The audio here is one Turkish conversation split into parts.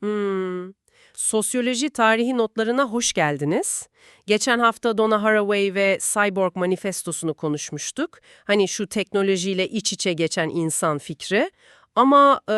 Hmm. Sosyoloji tarihi notlarına hoş geldiniz. Geçen hafta Donna Haraway ve Cyborg Manifestosu'nu konuşmuştuk. Hani şu teknolojiyle iç içe geçen insan fikri. Ama e,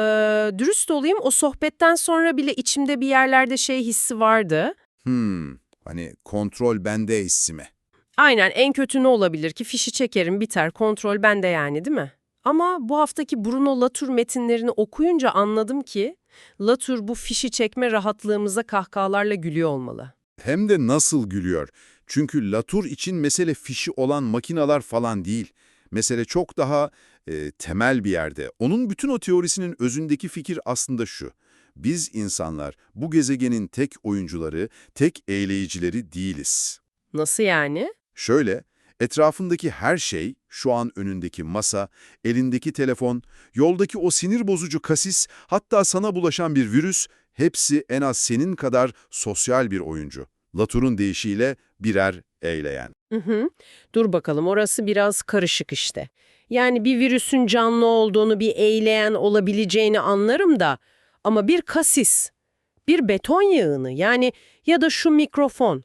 dürüst olayım o sohbetten sonra bile içimde bir yerlerde şey hissi vardı. Hmm, hani kontrol bende hissi mi? Aynen en kötü ne olabilir ki fişi çekerim biter kontrol bende yani değil mi? Ama bu haftaki Bruno Latour metinlerini okuyunca anladım ki Latour bu fişi çekme rahatlığımıza kahkahalarla gülüyor olmalı. Hem de nasıl gülüyor. Çünkü Latour için mesele fişi olan makinalar falan değil. Mesele çok daha e, temel bir yerde. Onun bütün o teorisinin özündeki fikir aslında şu. Biz insanlar bu gezegenin tek oyuncuları, tek eğleyicileri değiliz. Nasıl yani? Şöyle, etrafındaki her şey, şu an önündeki masa, elindeki telefon, yoldaki o sinir bozucu kasis, hatta sana bulaşan bir virüs, hepsi en az senin kadar sosyal bir oyuncu. Latour'un deyişiyle birer eğleyen. Hı hı. Dur bakalım orası biraz karışık işte. Yani bir virüsün canlı olduğunu bir eğleyen olabileceğini anlarım da ama bir kasis, bir beton yığını yani ya da şu mikrofon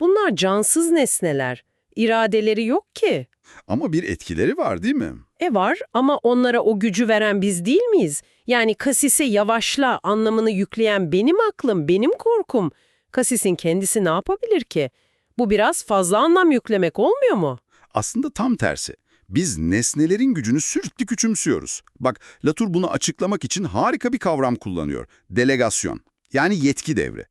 bunlar cansız nesneler. İradeleri yok ki. Ama bir etkileri var değil mi? E var ama onlara o gücü veren biz değil miyiz? Yani kasise yavaşla anlamını yükleyen benim aklım, benim korkum. Kasisin kendisi ne yapabilir ki? Bu biraz fazla anlam yüklemek olmuyor mu? Aslında tam tersi. Biz nesnelerin gücünü sürekli küçümsüyoruz. Bak, Latour bunu açıklamak için harika bir kavram kullanıyor. Delegasyon, yani yetki devri.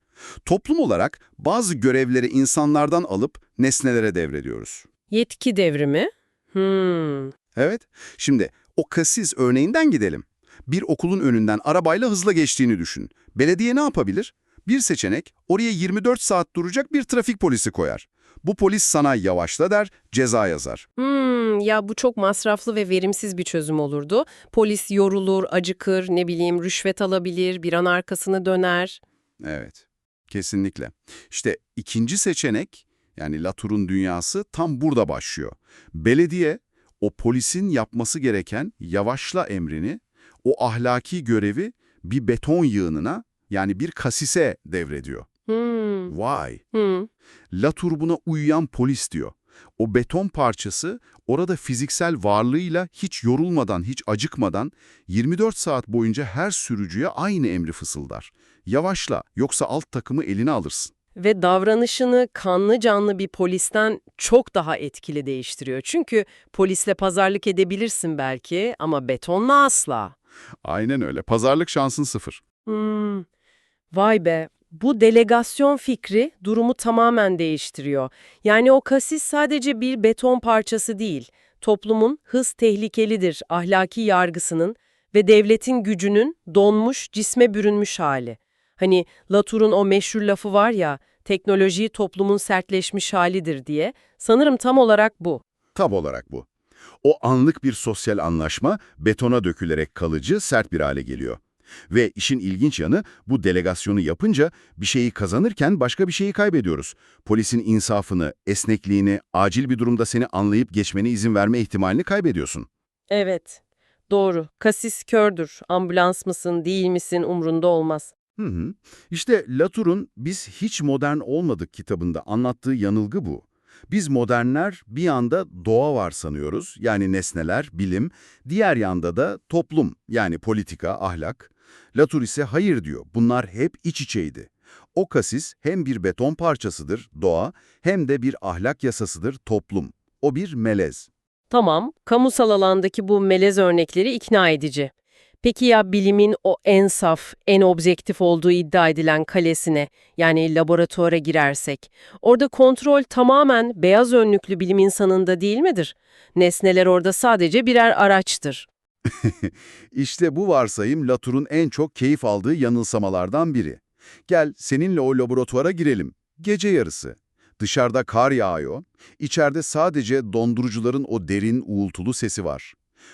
Toplum olarak bazı görevleri insanlardan alıp nesnelere devrediyoruz. Yetki devrimi? Hmm. Evet, şimdi o kasis örneğinden gidelim. Bir okulun önünden arabayla hızla geçtiğini düşün. Belediye ne yapabilir? Bir seçenek, oraya 24 saat duracak bir trafik polisi koyar. Bu polis sana yavaşla der, ceza yazar. Hmm, ya bu çok masraflı ve verimsiz bir çözüm olurdu. Polis yorulur, acıkır, ne bileyim rüşvet alabilir, bir an arkasını döner. Evet, kesinlikle. İşte ikinci seçenek, yani Latour'un dünyası tam burada başlıyor. Belediye, o polisin yapması gereken yavaşla emrini, o ahlaki görevi bir beton yığınına, yani bir kasise devrediyor. Hmm. Vay! Hmm. Latour buna uyuyan polis diyor. O beton parçası orada fiziksel varlığıyla hiç yorulmadan, hiç acıkmadan 24 saat boyunca her sürücüye aynı emri fısıldar. Yavaşla yoksa alt takımı eline alırsın. Ve davranışını kanlı canlı bir polisten çok daha etkili değiştiriyor. Çünkü polisle pazarlık edebilirsin belki ama betonla asla. Aynen öyle. Pazarlık şansın sıfır. Hmm. Vay be. Bu delegasyon fikri durumu tamamen değiştiriyor. Yani o kasis sadece bir beton parçası değil, toplumun hız tehlikelidir ahlaki yargısının ve devletin gücünün donmuş, cisme bürünmüş hali. Hani Latour'un o meşhur lafı var ya, teknoloji toplumun sertleşmiş halidir diye. Sanırım tam olarak bu. Tab olarak bu. O anlık bir sosyal anlaşma betona dökülerek kalıcı, sert bir hale geliyor. Ve işin ilginç yanı bu delegasyonu yapınca bir şeyi kazanırken başka bir şeyi kaybediyoruz. Polisin insafını, esnekliğini, acil bir durumda seni anlayıp geçmene izin verme ihtimalini kaybediyorsun. Evet, doğru. Kasis kördür. Ambulans mısın, değil misin umrunda olmaz. Hı hı. İşte Latour'un Biz Hiç Modern Olmadık kitabında anlattığı yanılgı bu. Biz modernler bir yanda doğa var sanıyoruz, yani nesneler, bilim, diğer yanda da toplum, yani politika, ahlak. Latour ise hayır diyor, bunlar hep iç içeydi. O kasis hem bir beton parçasıdır, doğa, hem de bir ahlak yasasıdır, toplum. O bir melez. Tamam, kamusal alandaki bu melez örnekleri ikna edici. Peki ya bilimin o en saf, en objektif olduğu iddia edilen kalesine, yani laboratuvara girersek, orada kontrol tamamen beyaz önlüklü bilim insanında değil midir? Nesneler orada sadece birer araçtır. İşte bu varsayım Latour'un en çok keyif aldığı yanılsamalardan biri. Gel seninle o laboratuvara girelim. Gece yarısı. Dışarıda kar yağıyor, içeride sadece dondurucuların o derin uğultulu sesi var.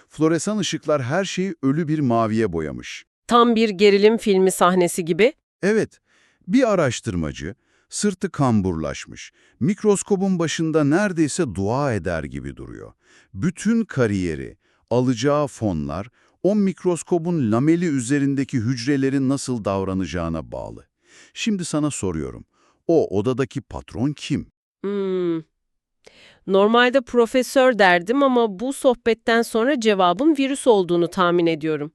Floresan ışıklar her şeyi ölü bir maviye boyamış. Tam bir gerilim filmi sahnesi gibi. Evet, bir araştırmacı, sırtı kamburlaşmış, mikroskobun başında neredeyse dua eder gibi duruyor. Bütün kariyeri, alacağı fonlar, o mikroskobun lameli üzerindeki hücrelerin nasıl davranacağına bağlı. Şimdi sana soruyorum. O odadaki patron kim? Hmm. Normalde profesör derdim ama bu sohbetten sonra cevabım virüs olduğunu tahmin ediyorum.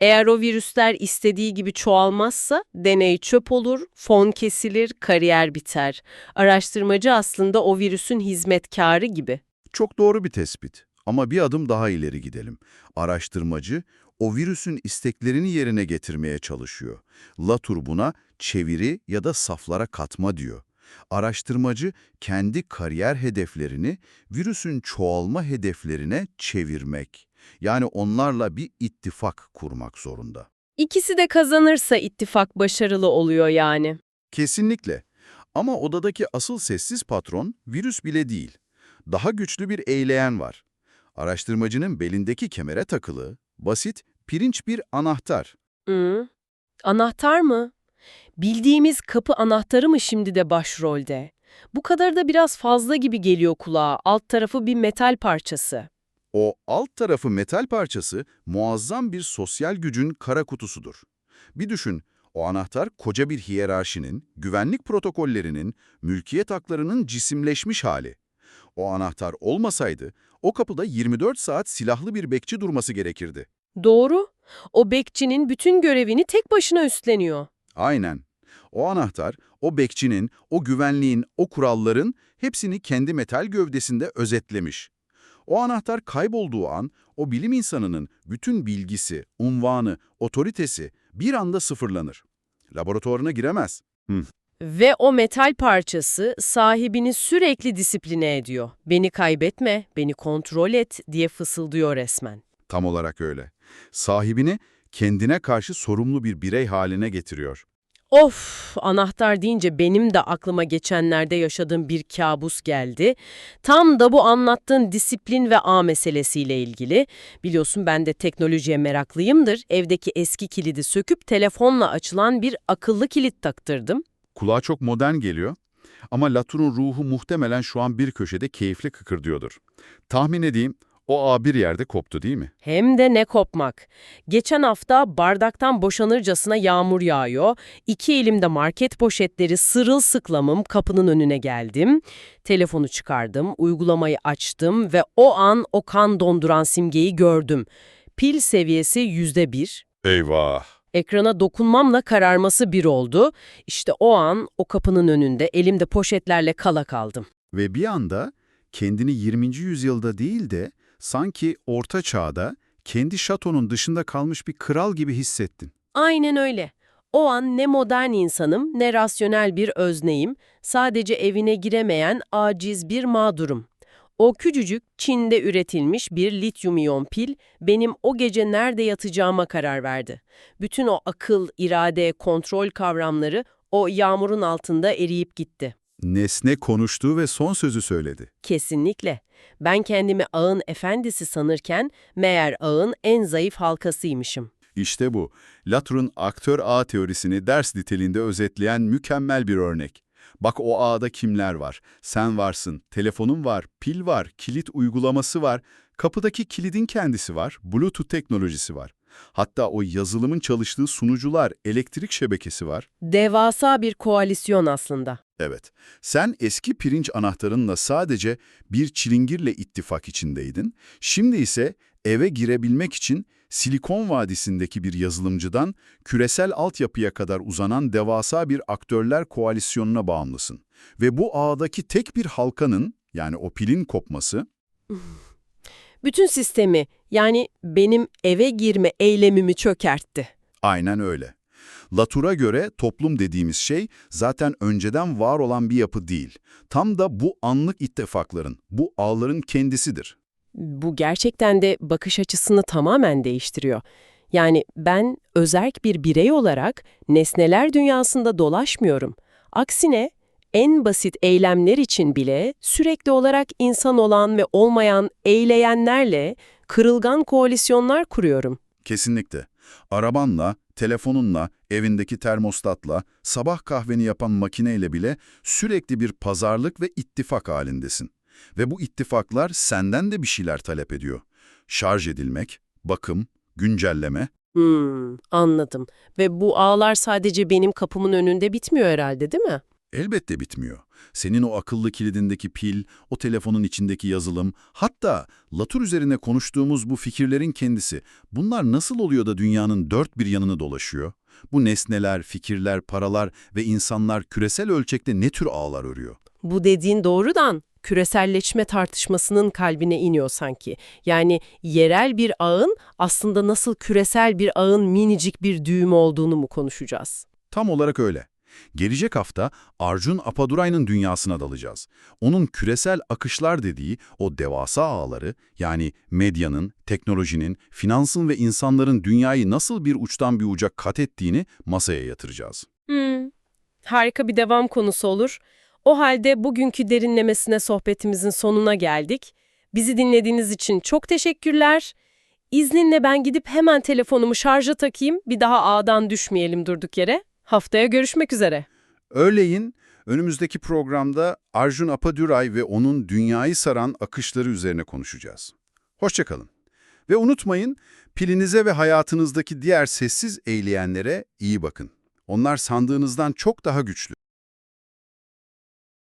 Eğer o virüsler istediği gibi çoğalmazsa deney çöp olur, fon kesilir, kariyer biter. Araştırmacı aslında o virüsün hizmetkarı gibi. Çok doğru bir tespit. Ama bir adım daha ileri gidelim. Araştırmacı, o virüsün isteklerini yerine getirmeye çalışıyor. Latour buna çeviri ya da saflara katma diyor. Araştırmacı kendi kariyer hedeflerini virüsün çoğalma hedeflerine çevirmek. Yani onlarla bir ittifak kurmak zorunda. İkisi de kazanırsa ittifak başarılı oluyor yani. Kesinlikle. Ama odadaki asıl sessiz patron virüs bile değil. Daha güçlü bir eyleyen var. Araştırmacının belindeki kemere takılı, basit, pirinç bir anahtar. Hı. Anahtar mı? Bildiğimiz kapı anahtarı mı şimdi de başrolde? Bu kadar da biraz fazla gibi geliyor kulağa. Alt tarafı bir metal parçası. O alt tarafı metal parçası muazzam bir sosyal gücün kara kutusudur. Bir düşün, o anahtar koca bir hiyerarşinin, güvenlik protokollerinin, mülkiyet haklarının cisimleşmiş hali. O anahtar olmasaydı, o kapıda 24 saat silahlı bir bekçi durması gerekirdi. Doğru. O bekçinin bütün görevini tek başına üstleniyor. Aynen. O anahtar, o bekçinin, o güvenliğin, o kuralların hepsini kendi metal gövdesinde özetlemiş. O anahtar kaybolduğu an, o bilim insanının bütün bilgisi, unvanı, otoritesi bir anda sıfırlanır. Laboratuvarına giremez. Ve o metal parçası sahibini sürekli disipline ediyor. Beni kaybetme, beni kontrol et diye fısıldıyor resmen. Tam olarak öyle. Sahibini kendine karşı sorumlu bir birey haline getiriyor. Of, anahtar deyince benim de aklıma geçenlerde yaşadığım bir kabus geldi. Tam da bu anlattığın disiplin ve ağ meselesiyle ilgili. Biliyorsun ben de teknolojiye meraklıyımdır. Evdeki eski kilidi söküp telefonla açılan bir akıllı kilit taktırdım. Kulağa çok modern geliyor ama Latour'un ruhu muhtemelen şu an bir köşede keyifli kıkırdıyordur. Tahmin edeyim o ağ bir yerde koptu değil mi? Hem de ne kopmak. Geçen hafta bardaktan boşanırcasına yağmur yağıyor. İki elimde market poşetleri sırılsıklamım kapının önüne geldim. Telefonu çıkardım, uygulamayı açtım ve o an o kan donduran simgeyi gördüm. Pil seviyesi yüzde bir. Eyvah! Ekrana dokunmamla kararması bir oldu. İşte o an o kapının önünde elimde poşetlerle kala kaldım. Ve bir anda kendini 20. yüzyılda değil de sanki orta çağda kendi şatonun dışında kalmış bir kral gibi hissettin. Aynen öyle. O an ne modern insanım ne rasyonel bir özneyim, sadece evine giremeyen aciz bir mağdurum. O küçücük Çin'de üretilmiş bir lityum iyon pil benim o gece nerede yatacağıma karar verdi. Bütün o akıl, irade, kontrol kavramları o yağmurun altında eriyip gitti. Nesne konuştu ve son sözü söyledi. Kesinlikle. Ben kendimi ağın efendisi sanırken meğer ağın en zayıf halkasıymışım. İşte bu. Latour'un aktör ağ teorisini ders niteliğinde özetleyen mükemmel bir örnek. Bak o ağda kimler var? Sen varsın, telefonun var, pil var, kilit uygulaması var, kapıdaki kilidin kendisi var, Bluetooth teknolojisi var. Hatta o yazılımın çalıştığı sunucular, elektrik şebekesi var. Devasa bir koalisyon aslında. Evet, sen eski pirinç anahtarınla sadece bir çilingirle ittifak içindeydin. Şimdi ise eve girebilmek için Silikon Vadisi'ndeki bir yazılımcıdan küresel altyapıya kadar uzanan devasa bir aktörler koalisyonuna bağımlısın. Ve bu ağdaki tek bir halkanın, yani o pilin kopması, Bütün sistemi yani benim eve girme eylemimi çökertti. aynen öyle. Latour'a göre toplum dediğimiz şey zaten önceden var olan bir yapı değil. Tam da bu anlık ittifakların, bu ağların kendisidir. Bu gerçekten de bakış açısını tamamen değiştiriyor. Yani ben özerk bir birey olarak nesneler dünyasında dolaşmıyorum. Aksine en basit eylemler için bile sürekli olarak insan olan ve olmayan eyleyenlerle kırılgan koalisyonlar kuruyorum. Kesinlikle. Arabanla, telefonunla, evindeki termostatla, sabah kahveni yapan makineyle bile sürekli bir pazarlık ve ittifak halindesin. Ve bu ittifaklar senden de bir şeyler talep ediyor. Şarj edilmek, bakım, güncelleme. Hmm, anladım. Ve bu ağlar sadece benim kapımın önünde bitmiyor herhalde değil mi? Elbette bitmiyor. Senin o akıllı kilidindeki pil, o telefonun içindeki yazılım, hatta Latour üzerine konuştuğumuz bu fikirlerin kendisi. Bunlar nasıl oluyor da dünyanın dört bir yanını dolaşıyor? Bu nesneler, fikirler, paralar ve insanlar küresel ölçekte ne tür ağlar örüyor? Bu dediğin doğrudan küreselleşme tartışmasının kalbine iniyor sanki. Yani yerel bir ağın aslında nasıl küresel bir ağın minicik bir düğüm olduğunu mu konuşacağız? Tam olarak öyle. Gelecek hafta Arjun Apaduray'ın dünyasına dalacağız. Onun küresel akışlar dediği o devasa ağları, yani medyanın, teknolojinin, finansın ve insanların dünyayı nasıl bir uçtan bir uca kat ettiğini masaya yatıracağız. Hmm, harika bir devam konusu olur. O halde bugünkü derinlemesine sohbetimizin sonuna geldik. Bizi dinlediğiniz için çok teşekkürler. İzninle ben gidip hemen telefonumu şarja takayım, bir daha ağdan düşmeyelim durduk yere. Haftaya görüşmek üzere. Örneğin önümüzdeki programda Arjun Apaduray ve onun dünyayı saran akışları üzerine konuşacağız. Hoşçakalın. Ve unutmayın, pilinize ve hayatınızdaki diğer sessiz eğleyenlere iyi bakın. Onlar sandığınızdan çok daha güçlü.